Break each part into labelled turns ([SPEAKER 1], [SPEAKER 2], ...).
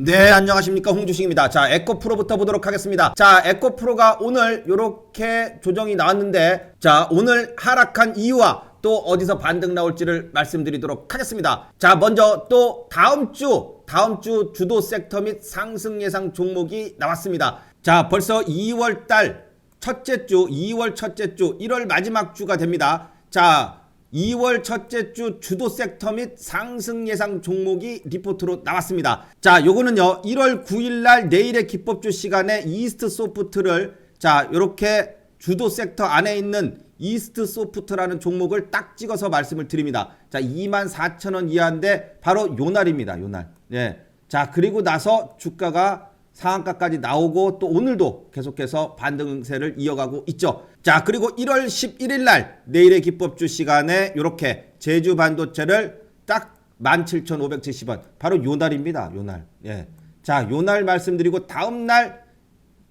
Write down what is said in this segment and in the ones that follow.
[SPEAKER 1] 네, 안녕하십니까. 홍주식입니다. 자, 에코프로부터 보도록 하겠습니다. 자, 에코프로가 오늘 이렇게 조정이 나왔는데, 자, 오늘 하락한 이유와 또 어디서 반등 나올지를 말씀드리도록 하겠습니다. 자, 먼저 또 다음 주, 다음 주 주도 섹터 및 상승 예상 종목이 나왔습니다. 자, 벌써 2월 달 첫째 주, 2월 첫째 주, 1월 마지막 주가 됩니다. 자, 2월 첫째 주 주도 섹터 및 상승 예상 종목이 리포트로 나왔습니다. 자, 요거는요. 1월 9일 날 내일의 기법주 시간에 이스트 소프트를 자, 요렇게 주도 섹터 안에 있는 이스트 소프트라는 종목을 딱 찍어서 말씀을 드립니다. 자, 24,000원 이하인데 바로 요 날입니다. 요 날. 예. 자, 그리고 나서 주가가 상한가까지 나오고 또 오늘도 계속해서 반등세를 이어가고 있죠. 자, 그리고 1월 11일 날 내일의 기법주 시간에 이렇게 제주 반도체를 딱 17,570원. 바로 요 날입니다. 요 날. 예. 자, 요 날 말씀드리고 다음 날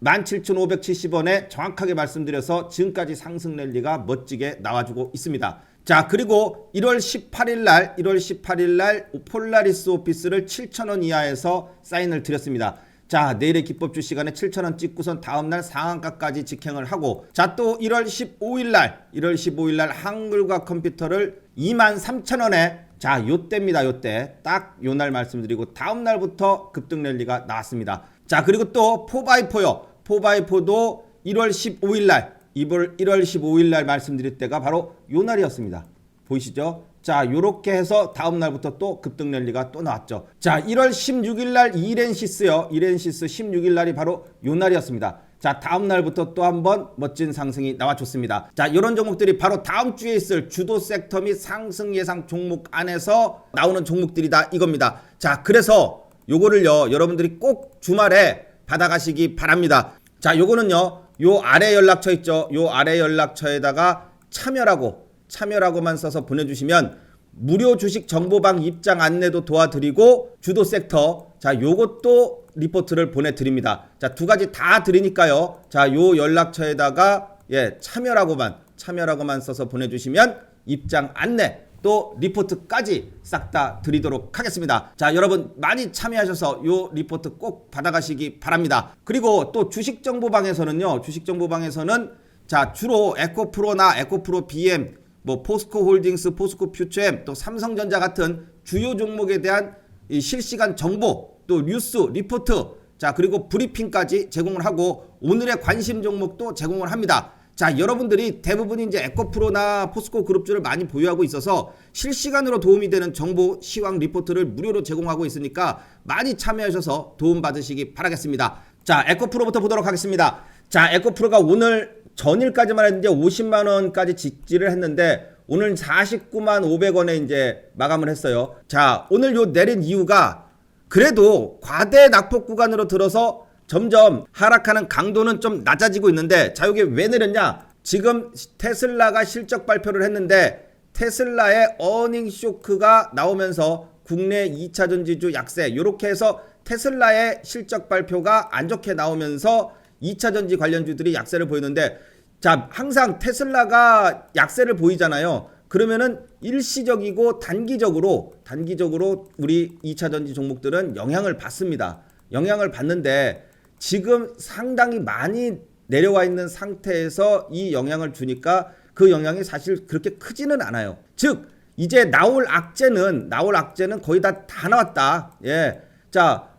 [SPEAKER 1] 17,570원에 정확하게 말씀드려서 지금까지 상승 랠리가 멋지게 나와주고 있습니다. 자, 그리고 1월 18일 날, 1월 18일 날 폴라리스 오피스를 7,000원 이하에서 사인을 드렸습니다. 자, 내일의 기법주 시간에 7,000원 찍고선 다음날 상한가까지 직행을 하고, 자, 또 1월 15일 날, 1월 15일 날 한글과 컴퓨터를 23,000원에 자, 요때입니다. 요때. 딱 요 날 말씀드리고 다음 날부터 급등 랠리가 나왔습니다. 자, 그리고 또 4x4요. 4x4도 1월 15일 날, 1월 1월 15일 날 말씀드릴 때가 바로 요 날이었습니다. 보이시죠? 자, 요렇게 해서 다음 날부터 또 급등 랠리가 또 나왔죠. 자, 1월 16일 날 이렌시스요. 이렌시스 16일 날이 바로 요 날이었습니다. 자, 다음 날부터 또 한 번 멋진 상승이 나와줬습니다. 자, 이런 종목들이 바로 다음 주에 있을 주도 섹터 및 상승 예상 종목 안에서 나오는 종목들이다 이겁니다. 자, 그래서 요거를요, 여러분들이 꼭 주말에 받아가시기 바랍니다. 자, 요거는요, 요 아래 연락처 있죠? 요 아래 연락처에다가 참여라고, 참여라고만 써서 보내주시면 무료 주식 정보방 입장 안내도 도와드리고 주도 섹터 자 요것도 리포트를 보내드립니다. 자 두 가지 다 드리니까요. 자 요 연락처에다가 예 참여라고만 참여라고만 써서 보내주시면 입장 안내 또 리포트까지 싹 다 드리도록 하겠습니다. 자 여러분 많이 참여하셔서 요 리포트 꼭 받아가시기 바랍니다. 그리고 또 주식 정보방에서는요. 주식 정보방에서는 자 주로 에코프로나 에코프로 BM 뭐 포스코 홀딩스, 포스코 퓨처엠, 또 삼성전자 같은 주요 종목에 대한 이 실시간 정보, 또 뉴스, 리포트, 자 그리고 브리핑까지 제공을 하고 오늘의 관심 종목도 제공을 합니다. 자 여러분들이 대부분 이제 에코프로나 포스코 그룹주를 많이 보유하고 있어서 실시간으로 도움이 되는 정보 시황 리포트를 무료로 제공하고 있으니까 많이 참여하셔서 도움 받으시기 바라겠습니다. 자 에코프로부터 보도록 하겠습니다. 자 에코프로가 오늘 전일까지만 했는데 50만 원까지 직지를 했는데 오늘 49만 500원에 이제 마감을 했어요. 자, 오늘 요 내린 이유가 그래도 과대 낙폭 구간으로 들어서 점점 하락하는 강도는 좀 낮아지고 있는데 자, 이게 왜 내렸냐? 지금 테슬라가 실적 발표를 했는데 테슬라의 어닝 쇼크가 나오면서 국내 2차 전지주 약세 요렇게 해서 테슬라의 실적 발표가 안 좋게 나오면서 2차 전지 관련주들이 약세를 보이는데 자 항상 테슬라가 약세를 보이잖아요. 그러면은 일시적이고 단기적으로 단기적으로 우리 2차 전지 종목들은 영향을 받습니다. 영향을 받는데 지금 상당히 많이 내려와 있는 상태에서 이 영향을 주니까 그 영향이 사실 그렇게 크지는 않아요. 즉 이제 나올 악재는 나올 악재는 거의 다 다 나왔다. 예. 자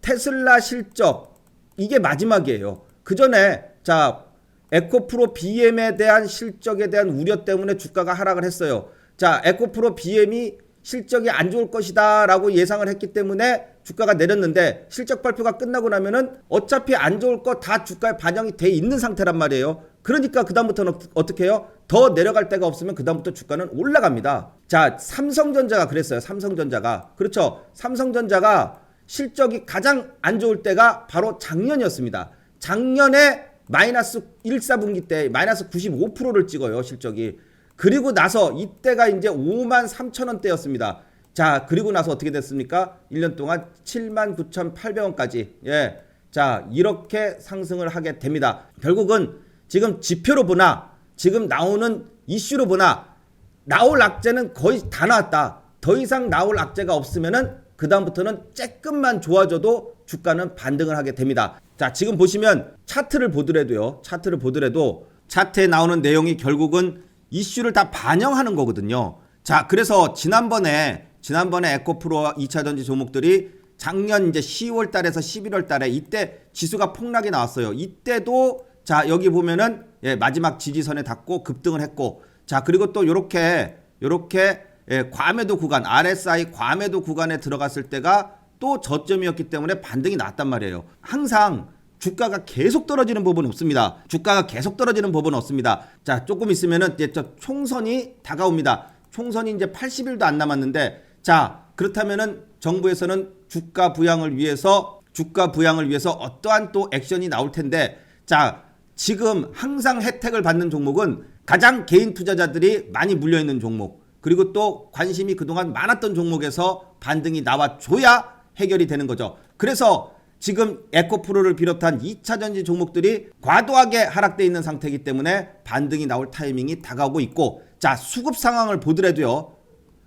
[SPEAKER 1] 테슬라 실적 이게 마지막이에요. 그 전에 자 에코프로 BM에 대한 실적에 대한 우려 때문에 주가가 하락을 했어요. 자 에코프로 BM이 실적이 안 좋을 것이다 라고 예상을 했기 때문에 주가가 내렸는데 실적 발표가 끝나고 나면은 어차피 안 좋을 거 다 주가에 반영이 돼 있는 상태란 말이에요. 그러니까 그다음부터는 어떻게 해요? 더 내려갈 데가 없으면 그다음부터 주가는 올라갑니다. 자, 삼성전자가 그랬어요. 삼성전자가. 그렇죠. 삼성전자가 실적이 가장 안 좋을 때가 바로 작년이었습니다. 작년에 마이너스 1, 4분기 때 마이너스 95%를 찍어요, 실적이. 그리고 나서 이때가 이제 5만 3천 원대였습니다. 자, 그리고 나서 어떻게 됐습니까? 1년 동안 7만 9,800원까지. 예. 자, 이렇게 상승을 하게 됩니다. 결국은 지금 지표로 보나 지금 나오는 이슈로 보나 나올 악재는 거의 다 나왔다. 더 이상 나올 악재가 없으면은 그 다음부터는 조금만 좋아져도 주가는 반등을 하게 됩니다. 자, 지금 보시면 차트를 보더라도요. 차트를 보더라도 차트에 나오는 내용이 결국은 이슈를 다 반영하는 거거든요. 자, 그래서 지난번에 지난번에 에코프로 2차 전지 종목들이 작년 이제 10월 달에서 11월 달에 이때 지수가 폭락이 나왔어요. 이때도 자, 여기 보면은 예, 마지막 지지선에 닿고 급등을 했고 자, 그리고 또 요렇게 요렇게 예, 과매도 구간 RSI 과매도 구간에 들어갔을 때가 또 저점이었기 때문에 반등이 나왔단 말이에요. 항상 주가가 계속 떨어지는 법은 없습니다. 주가가 계속 떨어지는 법은 없습니다. 자, 조금 있으면은 이제 저 총선이 다가옵니다. 총선이 이제 80일도 안 남았는데 자, 그렇다면은 정부에서는 주가 부양을 위해서 주가 부양을 위해서 어떠한 또 액션이 나올 텐데 자, 지금 항상 혜택을 받는 종목은 가장 개인 투자자들이 많이 물려 있는 종목. 그리고 또 관심이 그동안 많았던 종목에서 반등이 나와줘야 해결이 되는 거죠. 그래서 지금 에코프로를 비롯한 2차 전지 종목들이 과도하게 하락돼 있는 상태이기 때문에 반등이 나올 타이밍이 다가오고 있고 자 수급 상황을 보더라도요.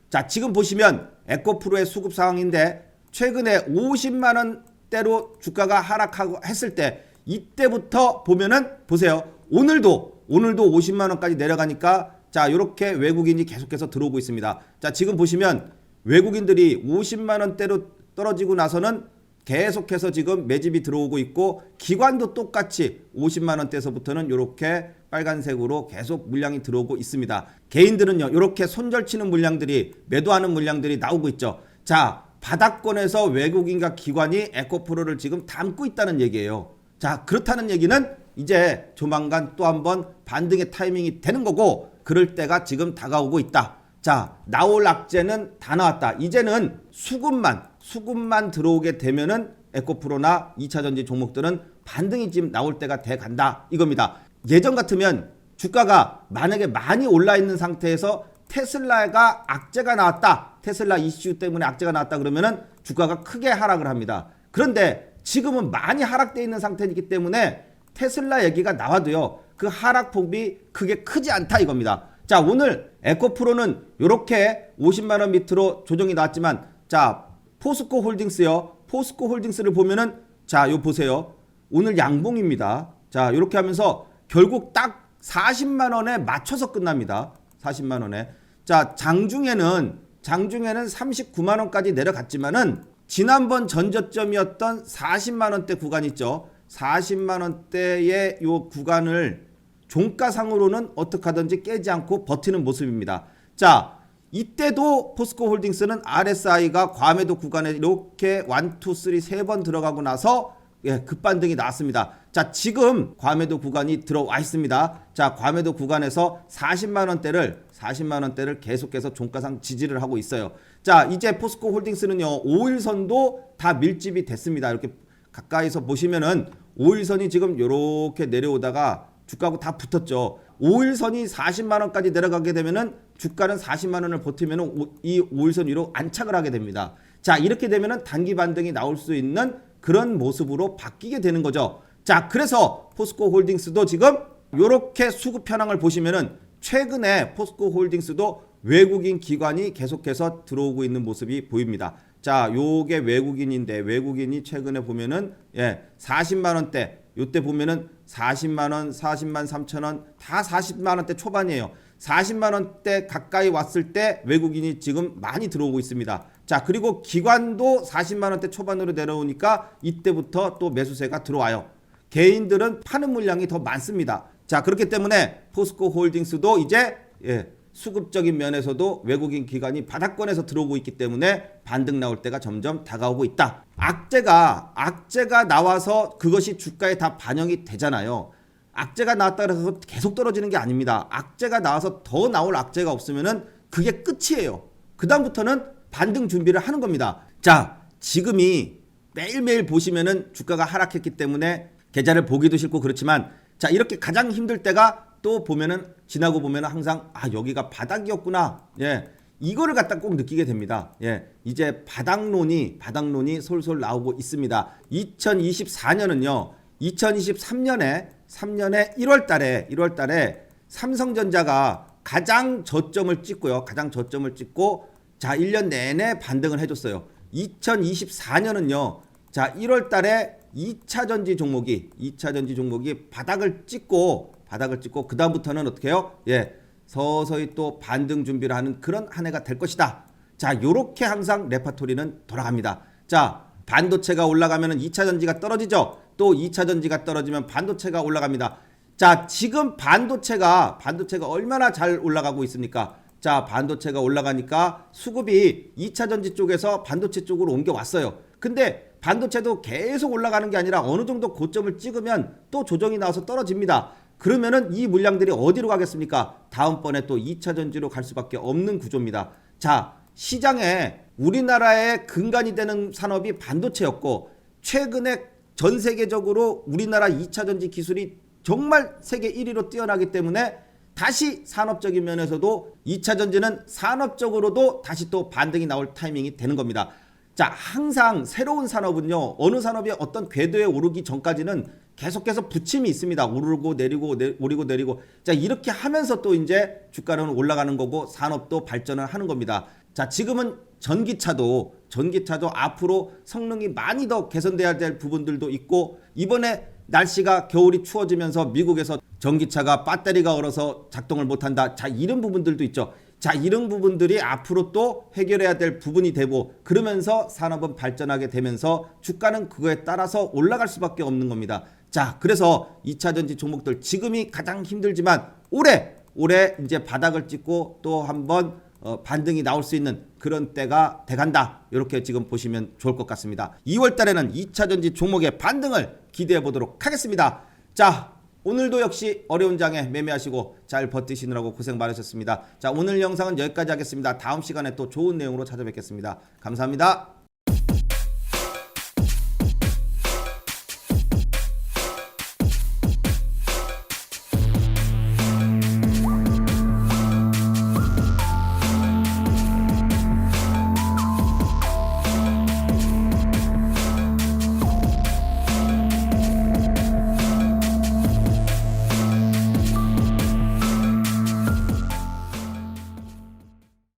[SPEAKER 1] 자 지금 보시면 에코프로의 수급 상황인데 최근에 50만 원대로 주가가 하락하고 했을 때 이때부터 보면은 보세요. 오늘도 오늘도 50만 원까지 내려가니까 자 이렇게 외국인이 계속해서 들어오고 있습니다. 자 지금 보시면 외국인들이 50만 원대로 떨어지고 나서는 계속해서 지금 매집이 들어오고 있고 기관도 똑같이 50만 원대에서부터는 이렇게 빨간색으로 계속 물량이 들어오고 있습니다. 개인들은요 이렇게 손절치는 물량들이 매도하는 물량들이 나오고 있죠. 자 바닥권에서 외국인과 기관이 에코프로를 지금 담고 있다는 얘기예요. 자 그렇다는 얘기는 이제 조만간 또 한번 반등의 타이밍이 되는 거고 그럴 때가 지금 다가오고 있다. 자, 나올 악재는 다 나왔다. 이제는 수급만, 수급만 들어오게 되면은 에코프로나 2차 전지 종목들은 반등이 지금 나올 때가 돼 간다. 이겁니다. 예전 같으면 주가가 만약에 많이 올라 있는 상태에서 테슬라가 악재가 나왔다. 테슬라 이슈 때문에 악재가 나왔다 그러면은 주가가 크게 하락을 합니다. 그런데 지금은 많이 하락돼 있는 상태이기 때문에 테슬라 얘기가 나와도요. 그 하락폭이 크게 크지 않다 이겁니다. 자, 오늘 에코프로는 이렇게 50만 원 밑으로 조정이 나왔지만 자, 포스코 홀딩스요. 포스코 홀딩스를 보면은 자, 요 보세요. 오늘 양봉입니다. 자, 이렇게 하면서 결국 딱 40만 원에 맞춰서 끝납니다. 40만 원에. 자, 장중에는 장중에는 39만 원까지 내려갔지만은 지난번 전저점이었던 40만 원대 구간 있죠. 40만 원대의 요 구간을 종가상으로는 어떻게 하든지 깨지 않고 버티는 모습입니다. 자, 이때도 포스코 홀딩스는 RSI가 과매도 구간에 이렇게 1, 2, 3, 세 번 들어가고 나서 예, 급반등이 나왔습니다. 자, 지금 과매도 구간이 들어와 있습니다. 자, 과매도 구간에서 40만 원대를 40만 원대를 계속해서 종가상 지지를 하고 있어요. 자, 이제 포스코 홀딩스는요. 5일선도 다 밀집이 됐습니다. 이렇게 가까이서 보시면은 5일선이 지금 이렇게 내려오다가 주가하고 다 붙었죠. 5일선이 40만 원까지 내려가게 되면은 주가는 40만 원을 버티면은 이 5일선 위로 안착을 하게 됩니다. 자, 이렇게 되면은 단기 반등이 나올 수 있는 그런 모습으로 바뀌게 되는 거죠. 자, 그래서 포스코 홀딩스도 지금 이렇게 수급 현황을 보시면은 최근에 포스코 홀딩스도 외국인 기관이 계속해서 들어오고 있는 모습이 보입니다. 자, 요게 외국인인데 외국인이 최근에 보면은 예, 40만 원대 요때 보면은 40만 원, 40만 3천 원, 다 40만 원대 초반이에요. 40만 원대 가까이 왔을 때 외국인이 지금 많이 들어오고 있습니다. 자, 그리고 기관도 40만 원대 초반으로 내려오니까 이때부터 또 매수세가 들어와요. 개인들은 파는 물량이 더 많습니다. 자, 그렇기 때문에 포스코 홀딩스도 이제 예, 수급적인 면에서도 외국인 기관이 바닥권에서 들어오고 있기 때문에 반등 나올 때가 점점 다가오고 있다. 악재가 악재가 나와서 그것이 주가에 다 반영이 되잖아요. 악재가 나왔다 그래서 계속 떨어지는 게 아닙니다. 악재가 나와서 더 나올 악재가 없으면은 그게 끝이에요. 그다음부터는 반등 준비를 하는 겁니다. 자, 지금이 매일매일 보시면은 주가가 하락했기 때문에 계좌를 보기도 싫고 그렇지만 자, 이렇게 가장 힘들 때가 또 보면은 지나고 보면은 항상 아, 여기가 바닥이었구나. 예. 이거를 갖다 꼭 느끼게 됩니다. 예. 이제 바닥론이 바닥론이 솔솔 나오고 있습니다. 2024년은요. 2023년에 3년에 1월 달에 1월 달에 삼성전자가 가장 저점을 찍고요. 가장 저점을 찍고 자, 1년 내내 반등을 해 줬어요. 2024년은요. 자, 1월 달에 2차 전지 종목이 2차 전지 종목이 바닥을 찍고 바닥을 찍고 그 다음부터는 어떻게 해요? 예. 서서히 또 반등 준비를 하는 그런 한 해가 될 것이다. 자, 요렇게 항상 레파토리는 돌아갑니다. 자, 반도체가 올라가면은 2차 전지가 떨어지죠. 또 2차 전지가 떨어지면 반도체가 올라갑니다. 자, 지금 반도체가 반도체가 얼마나 잘 올라가고 있습니까? 자, 반도체가 올라가니까 수급이 2차 전지 쪽에서 반도체 쪽으로 옮겨 왔어요. 근데 반도체도 계속 올라가는 게 아니라 어느 정도 고점을 찍으면 또 조정이 나와서 떨어집니다. 그러면은 이 물량들이 어디로 가겠습니까? 다음번에 또 2차 전지로 갈 수밖에 없는 구조입니다. 자, 시장에 우리나라의 근간이 되는 산업이 반도체였고 최근에 전 세계적으로 우리나라 2차 전지 기술이 정말 세계 1위로 뛰어나기 때문에 다시 산업적인 면에서도 2차 전지는 산업적으로도 다시 또 반등이 나올 타이밍이 되는 겁니다. 자, 항상 새로운 산업은요, 어느 산업이 어떤 궤도에 오르기 전까지는 계속해서 부침이 있습니다. 오르고 내리고, 내, 오르고 내리고. 자, 이렇게 하면서 또 이제 주가는 올라가는 거고 산업도 발전을 하는 겁니다. 자, 지금은 전기차도, 전기차도 앞으로 성능이 많이 더 개선돼야 될 부분들도 있고, 이번에 날씨가 겨울이 추워지면서 미국에서 전기차가 배터리가 얼어서 작동을 못한다. 자, 이런 부분들도 있죠. 자, 이런 부분들이 앞으로 또 해결해야 될 부분이 되고 그러면서 산업은 발전하게 되면서 주가는 그거에 따라서 올라갈 수밖에 없는 겁니다. 자, 그래서 2차 전지 종목들 지금이 가장 힘들지만 올해 올해 이제 바닥을 찍고 또 한번 어, 반등이 나올 수 있는 그런 때가 돼간다. 이렇게 지금 보시면 좋을 것 같습니다. 2월 달에는 2차 전지 종목의 반등을 기대해 보도록 하겠습니다. 자, 오늘도 역시 어려운 장에 매매하시고 잘 버티시느라고 고생 많으셨습니다. 자, 오늘 영상은 여기까지 하겠습니다. 다음 시간에 또 좋은 내용으로 찾아뵙겠습니다. 감사합니다.